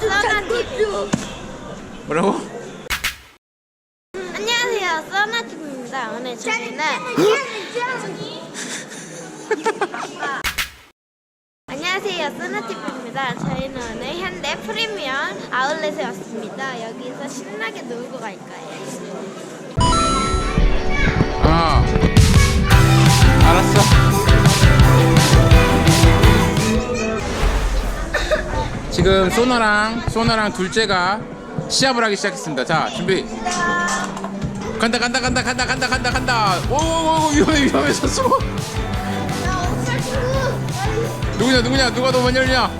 써나TV 뭐라고? 안녕하세요. 써나TV입니다. 오늘 저희는 안녕하세요. 써나TV입니다. 저희는 오늘 현대 프리미엄 아울렛에 왔습니다. 여기서 신나게 놀고 갈 거예요 지금 소나랑 소나랑 둘째가 시합을 하기 시작했습니다. 자 준비. 간다 간다 간다 간다 간다 간다 간다. 오오오 위험해 위험해 선수. 누구냐 누구냐? 누가 더 먼저 열냐?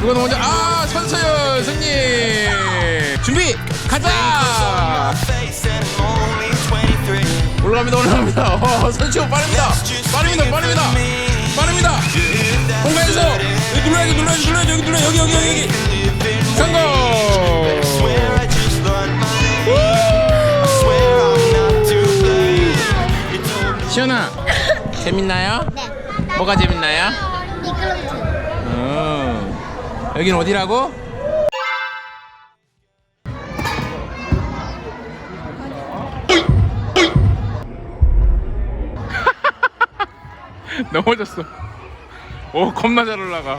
누가 더 먼저? 아 선서연 승리. 준비 가자. 올라갑니다 올라갑니다. 어, 선수 빠릅니다. 빠릅니다 빠릅니다. 빠릅니다 여기 여기 여기 성공 시연아 재밌나요? 네 뭐가 재밌나요? 미끄럼틀 어. 여긴 어디라고? 넘어졌어. 오 겁나 잘 올라가.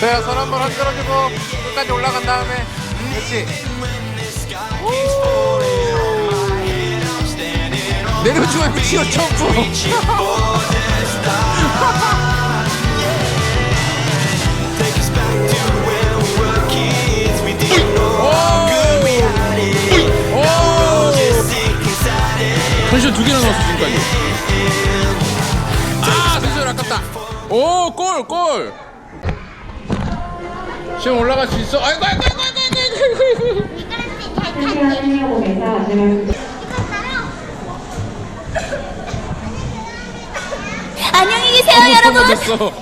내가 손 한번 흔들어주고 끝까지 올라간 다음에 그렇지 내려주면 치어 점프. 오. 컨션 두 개나 넣었어 지금까지 아 선수를 아깝다 오 골 골 시험 올라갈 수 있어? 아이고 아이고 아이고 아이고 아이고 안녕히 계세요 넘어졌어